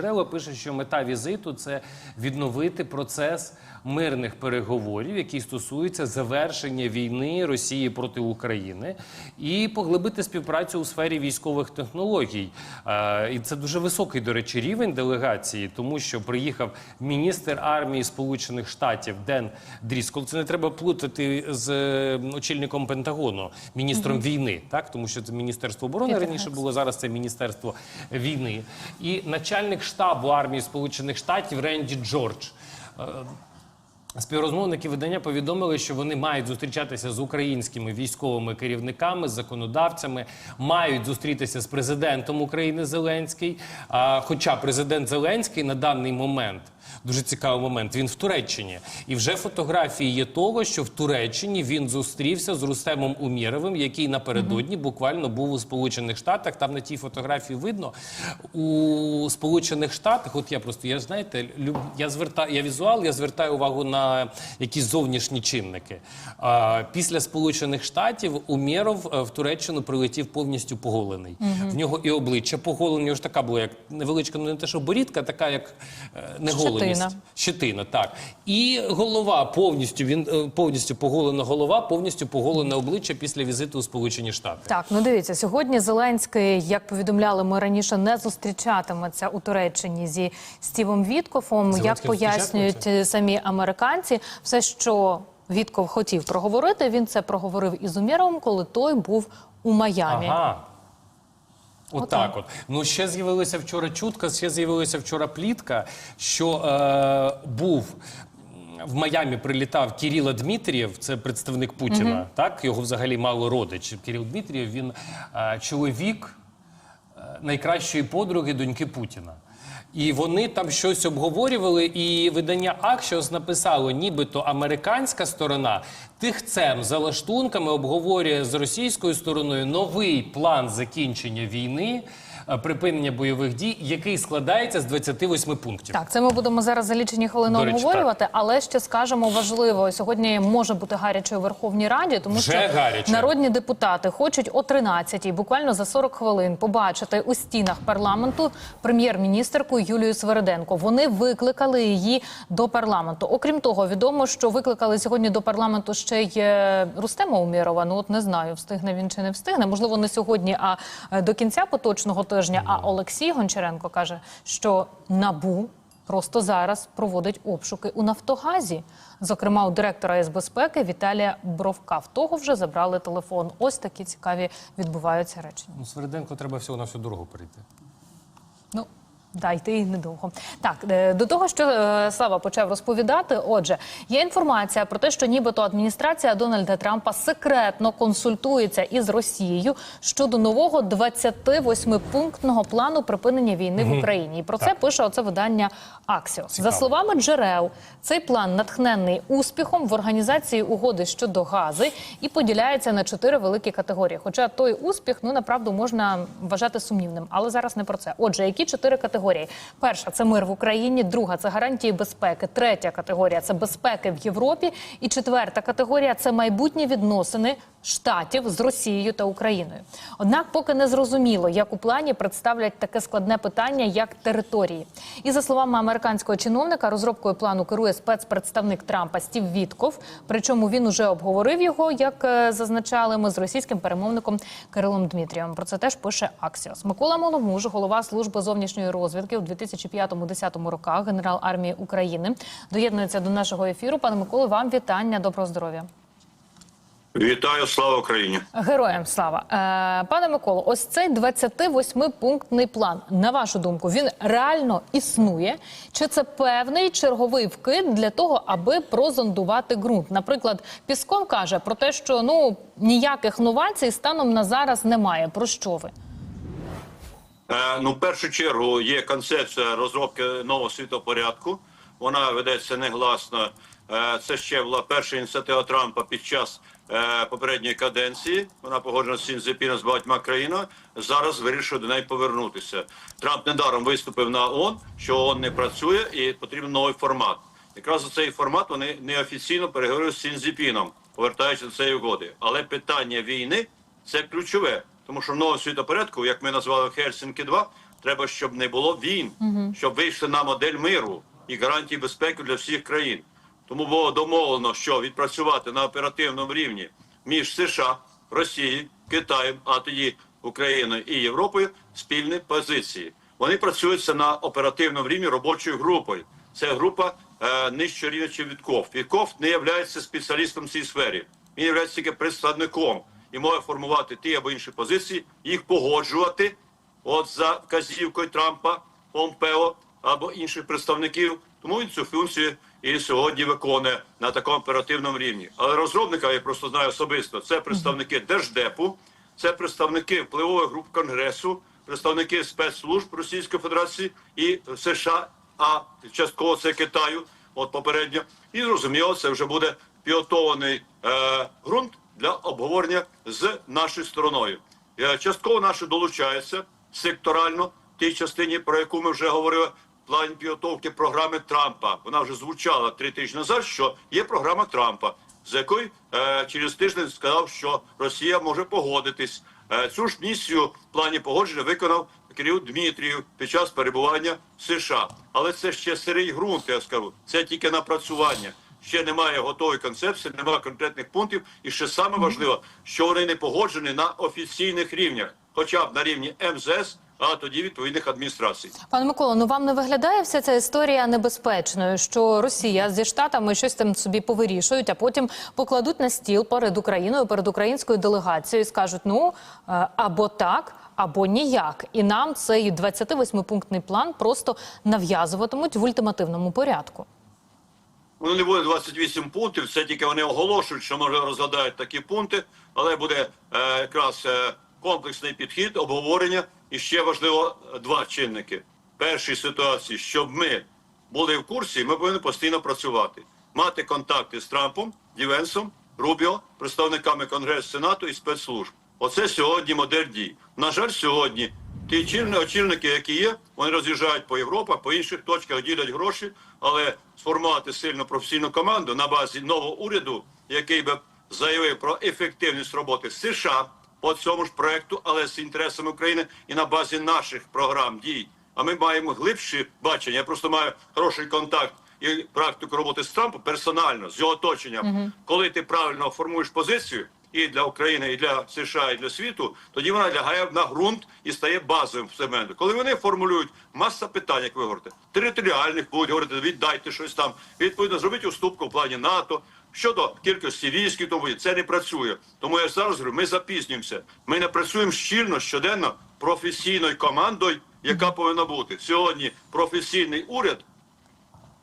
Джерела пише, що мета візиту це відновити процес мирних переговорів, які стосуються завершення війни Росії проти України, і поглибити співпрацю у сфері військових технологій. І це дуже високий, до речі, рівень делегації, тому що приїхав міністр армії Сполучених Штатів Ден Дріскол. Це не треба плутати з е, очільником Пентагону, міністром війни, так тому що це міністерство оборони раніше було зараз. Це міністерство війни і начальник штабу армії Сполучених Штатів Ренді Джордж. Е, Співрозмовники видання повідомили, що вони мають зустрічатися з українськими військовими керівниками, законодавцями, мають зустрітися з президентом України Зеленський. Хоча президент Зеленський на даний момент дуже цікавий момент. Він в Туреччині, і вже фотографії є того, що в Туреччині він зустрівся з Рустемом Умєровим, який напередодні буквально був у Сполучених Штатах. Там на тій фотографії видно у Сполучених Штатах. От я просто я знаєте, люб, я звертаю я візуал, я звертаю увагу на якісь зовнішні чинники. А, після Сполучених Штатів Умєров е, в Туреччину прилетів повністю поголений. В нього і обличчя поголені. У така була як невеличка, ну не те, що борідка, така як не е, неголеність. Щетина. Щетина, так. І голова повністю, він е, повністю поголена голова, повністю поголене обличчя після візиту у Сполучені Штати. Так, ну дивіться, сьогодні Зеленський, як повідомляли ми раніше, не зустрічатиметься у Туреччині зі Стівом Віткофом. Як пояснюють самі американці, все, що Вітков хотів проговорити, він це проговорив із Умєровим, коли той був у Майамі. Ага. Отак от. Ну, ще з'явилася вчора чутка, ще з'явилася вчора плітка, що е, був. В Майамі прилітав Кіріла Дмитрієв, це представник Путіна. Так його взагалі мало родич. Кіріл Дмитрієв він е, чоловік е, найкращої подруги доньки Путіна. І вони там щось обговорювали, і видання Акшіос написало, нібито американська сторона тихцем за лаштунками обговорює з російською стороною новий план закінчення війни, припинення бойових дій, який складається з 28 пунктів. Так, це ми будемо зараз за лічені хвилини речі, обговорювати, але ще скажемо важливо. Сьогодні може бути гаряче у Верховній Раді, тому Вже що гаряче. народні депутати хочуть о 13-й, буквально за 40 хвилин, побачити у стінах парламенту прем'єр-міністерку Юлію Свериденко. Вони викликали її до парламенту. Окрім того, відомо, що викликали сьогодні до парламенту ще й е, Рустема Умєрова. Ну от не знаю, встигне він чи не встигне. Можливо, не сьогодні, а е, до кінця поточного тижня. А Олексій Гончаренко каже, що набу просто зараз проводить обшуки у Нафтогазі. Зокрема, у директора СБезпеки Віталія Бровка. В того вже забрали телефон. Ось такі цікаві відбуваються речі. Ну, Свериденко треба всього на всю дорогу перейти. Дайте і недовго. Так, е, до того, що е, Слава почав розповідати. Отже, є інформація про те, що нібито адміністрація Дональда Трампа секретно консультується із Росією щодо нового 28-пунктного плану припинення війни в Україні. І про це Так. пише оце видання Аксіос. Цікаво. За словами джерел, цей план натхнений успіхом в організації угоди щодо гази і поділяється на чотири великі категорії. Хоча той успіх, ну направду можна вважати сумнівним, але зараз не про це. Отже, які чотири категорії? Перша це мир в Україні, друга це гарантії безпеки, третя категорія це безпеки в Європі, і четверта категорія це майбутні відносини штатів з Росією та Україною. Однак, поки не зрозуміло, як у плані представлять таке складне питання, як території. І за словами американського чиновника, розробкою плану керує спецпредставник Трампа Стів Вітков. Причому він уже обговорив його, як е, зазначали ми з російським перемовником Кирилом Дмитрієм. Про це теж пише Аксіос. Микола Маломуж, голова служби зовнішньої розвідки у 2005-2010 роках, генерал армії України, доєднується до нашого ефіру. Пане Миколе, вам вітання. Доброго здоров'я. Вітаю, слава Україні! Героям слава е, пане Миколо, ось цей 28-пунктний план. На вашу думку, він реально існує? Чи це певний черговий вкид для того, аби прозондувати ґрунт? Наприклад, Піском каже про те, що ну ніяких новацій станом на зараз немає. Про що ви? Е, ну, в першу чергу є концепція розробки нового світопорядку. Вона ведеться негласно. Е, це ще була перша ініціатива Трампа під час е, попередньої каденції. Вона погоджена з Сінзепіном з багатьма країнами. Зараз вирішує до неї повернутися. Трамп недаром виступив на ООН, що ООН не працює і потрібен новий формат. Якраз за цей формат вони неофіційно переговорили з Сінзепіном, повертаючись до цієї угоди. Але питання війни це ключове, тому що в новому світопорядку, як ми назвали Хельсінки 2 Треба, щоб не було війн, щоб вийшли на модель миру і гарантії безпеки для всіх країн. Тому було домовлено, що відпрацювати на оперативному рівні між США, Росією, Китаєм, а тоді Україною і Європою спільні позиції. Вони працюються на оперативному рівні робочою групою. Це група е, нижчого рівня чи Вітков. Вітков не є спеціалістом в цій сфері. Він є тільки представником і може формувати ті або інші позиції, їх погоджувати. От за вказівкою Трампа, Помпео або інших представників. Тому він цю функцію і сьогодні виконує на такому оперативному рівні. Але розробника я просто знаю особисто. Це представники Держдепу, це представники впливових груп Конгресу, представники спецслужб Російської Федерації і США, а частково це Китаю. От попередньо, і зрозуміло, це вже буде підготовлений е, ґрунт для обговорення з нашою стороною. Е, Частково наше долучається секторально в тій частині, про яку ми вже говорили, в плані підготовки програми Трампа. Вона вже звучала три тижні назад, що є програма Трампа, з якою е, через тиждень сказав, що Росія може погодитись. Е, цю ж місію в плані погодження виконав Кирил Дмитрієв під час перебування в США. Але це ще сирий ґрунт, я скажу. Це тільки напрацювання. Ще немає готової концепції, немає конкретних пунктів. І ще саме важливо, що вони не погоджені на офіційних рівнях, хоча б на рівні МЗС, а тоді відповідних адміністрацій. Пане Миколо, ну вам не виглядає вся ця історія небезпечною, що Росія зі штатами щось там собі повирішують, а потім покладуть на стіл перед Україною, перед українською делегацією, і скажуть: ну е, або так. Або ніяк, і нам цей 28-пунктний план просто нав'язуватимуть в ультимативному порядку. Воно не буде 28 пунктів, це тільки вони оголошують, що може розглядають такі пункти, але буде е, якраз е, комплексний підхід, обговорення. І ще важливо два чинники. Першій ситуації, щоб ми були в курсі, ми повинні постійно працювати, мати контакти з Трампом, Дівенсом, Рубіо, представниками Конгресу, Сенату і спецслужб. Оце сьогодні модель дій. На жаль, сьогодні ті чільні очільники, які є, вони роз'їжджають по Європах, по інших точках ділять гроші, але сформувати сильну професійну команду на базі нового уряду, який би заявив про ефективність роботи США по цьому ж проекту, але з інтересами України і на базі наших програм дій. А ми маємо глибші бачення. Я просто маю хороший контакт і практику роботи з Трампом персонально з його оточенням. Коли ти правильно формуєш позицію і для України, і для США, і для світу, тоді вона лягає на ґрунт і стає базовим сегментом. Коли вони формулюють маса питань, як ви говорите, територіальних будуть говорити, віддайте щось там. Відповідно, зробіть уступку в плані НАТО. Щодо кількості військ, тому це не працює. Тому я зараз говорю, ми запізнюємося. Ми не працюємо щільно щоденно професійною командою, яка повинна бути сьогодні. Професійний уряд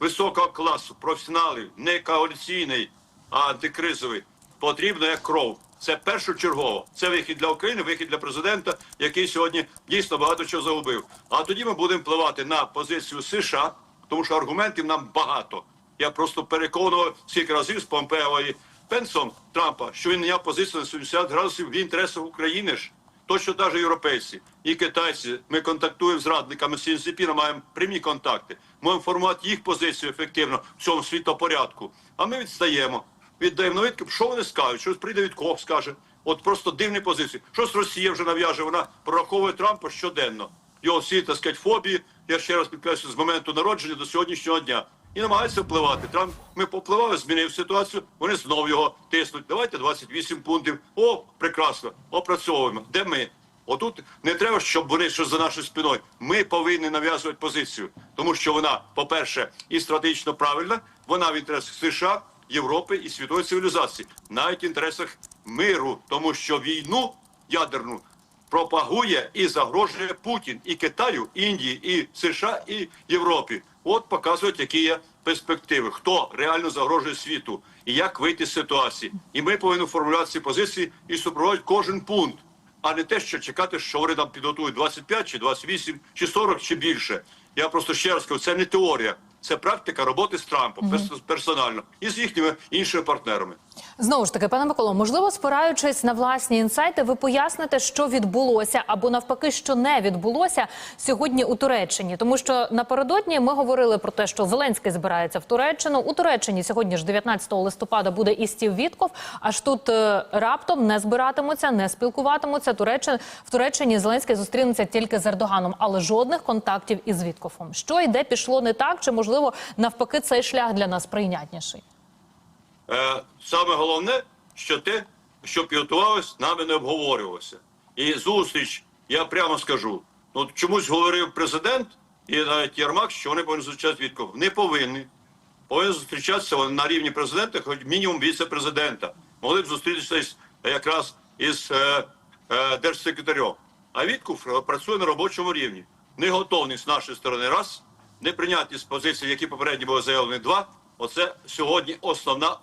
високого класу, професіоналів, не коаліційний, а антикризовий, потрібно як кров. Це першочергово. Це вихід для України, вихід для президента, який сьогодні дійсно багато чого загубив. А тоді ми будемо впливати на позицію США, тому що аргументів нам багато. Я просто переконував скільки разів з Помпео і Пенсом Трампа, що він міняв позицію на 70 градусів в інтересах України ж. Точно навіть європейці і китайці. Ми контактуємо з радниками з Сінсіпіна, маємо прямі контакти. Можемо формувати їх позицію ефективно в цьому світопорядку. А ми відстаємо. Віддаємо новитки, що вони скажуть, щось прийде від кого скаже. От просто дивні позиції. Щось Росія вже нав'яже, вона прораховує Трампа щоденно. Його всі, так сказати, фобії, я ще раз підкреслю, з моменту народження до сьогоднішнього дня. І намагається впливати. Трамп ми попливали, змінив ситуацію. Вони знову його тиснуть. Давайте 28 пунктів. О, прекрасно, опрацьовуємо. Де ми? Отут не треба, щоб вони щось за нашою спиною. Ми повинні нав'язувати позицію, тому що вона, по-перше, і стратегічно правильна. Вона в інтересах США, Європи і світової цивілізації, навіть в інтересах миру, тому що війну ядерну пропагує і загрожує Путін і Китаю, Індії, і США, і Європі. От показують, які є перспективи, хто реально загрожує світу і як вийти з ситуації. І ми повинні формулювати ці позиції і супроводити кожен пункт, а не те, що чекати, що вони там підготують 25 чи 28, чи 40, чи більше. Я просто ще раз кажу, це не теорія, це практика роботи з Трампом перс- персонально і з їхніми іншими партнерами. Знову ж таки, пане Миколо, можливо, спираючись на власні інсайти, ви поясните, що відбулося або навпаки, що не відбулося сьогодні у Туреччині, тому що напередодні ми говорили про те, що Зеленський збирається в Туреччину. У Туреччині сьогодні ж 19 листопада буде і Стів Вітков. Аж тут е, раптом не збиратимуться, не спілкуватимуться. Туреччина в Туреччині Зеленський зустрінеться тільки з Ердоганом, але жодних контактів із Віткофом. Що йде, пішло не так, чи можливо навпаки цей шлях для нас прийнятніший? Е, саме головне, що те, що підготувалось, нами не обговорювалося. І зустріч, я прямо скажу, ну чомусь говорив президент і навіть Єрмак, що вони повинні зустрічатися Вітков. Не повинні. Повинні зустрічатися вони на рівні президента, хоч мінімум віце-президента. Могли б зустрітися якраз із е, е, держсекретарем. А Вітков працює на робочому рівні. Неготовність з нашої сторони раз, неприйнятність позицій, які попередньо були заявлені два. Оце сьогодні основна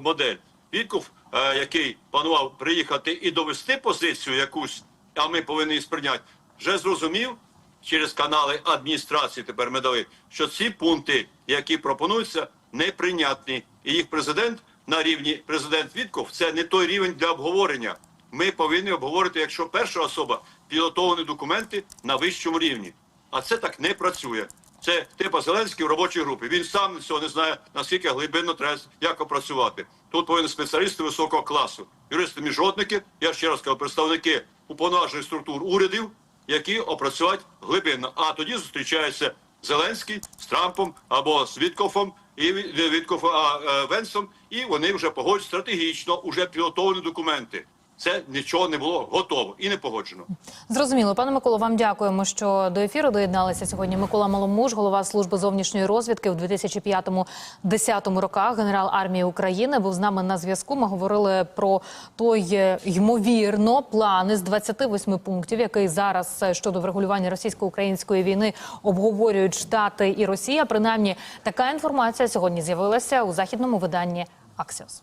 модель. Вітков, е, який планував приїхати і довести позицію якусь, а ми повинні її сприйняти, вже зрозумів через канали адміністрації. Тепер ми дали, що ці пункти, які пропонуються, неприйнятні. І їх президент на рівні президент Вітков це не той рівень для обговорення. Ми повинні обговорити, якщо перша особа підготовлені документи на вищому рівні. А це так не працює. Це типа Зеленський в робочій групі. Він сам цього не знає, наскільки глибинно треба як опрацювати. Тут повинні спеціалісти високого класу, юристи міжнародники, я ще раз кажу, представники уповноважених структур урядів, які опрацювати глибинно. А тоді зустрічається Зеленський з Трампом або з Віткофом і Ві- Віткофом, а, е, Венсом, і вони вже погодять стратегічно уже підготовлені документи. Це нічого не було готово і не погоджено. Зрозуміло, пане Миколо, вам дякуємо, що до ефіру доєдналися сьогодні. Микола Маломуж, голова служби зовнішньої розвідки в 2005-2010 роках, генерал армії України, був з нами на зв'язку. Ми говорили про той е, ймовірно плани з 28 пунктів, який зараз е, щодо врегулювання російсько-української війни обговорюють Штати і Росія. Принаймні, така інформація сьогодні з'явилася у західному виданні Аксіос.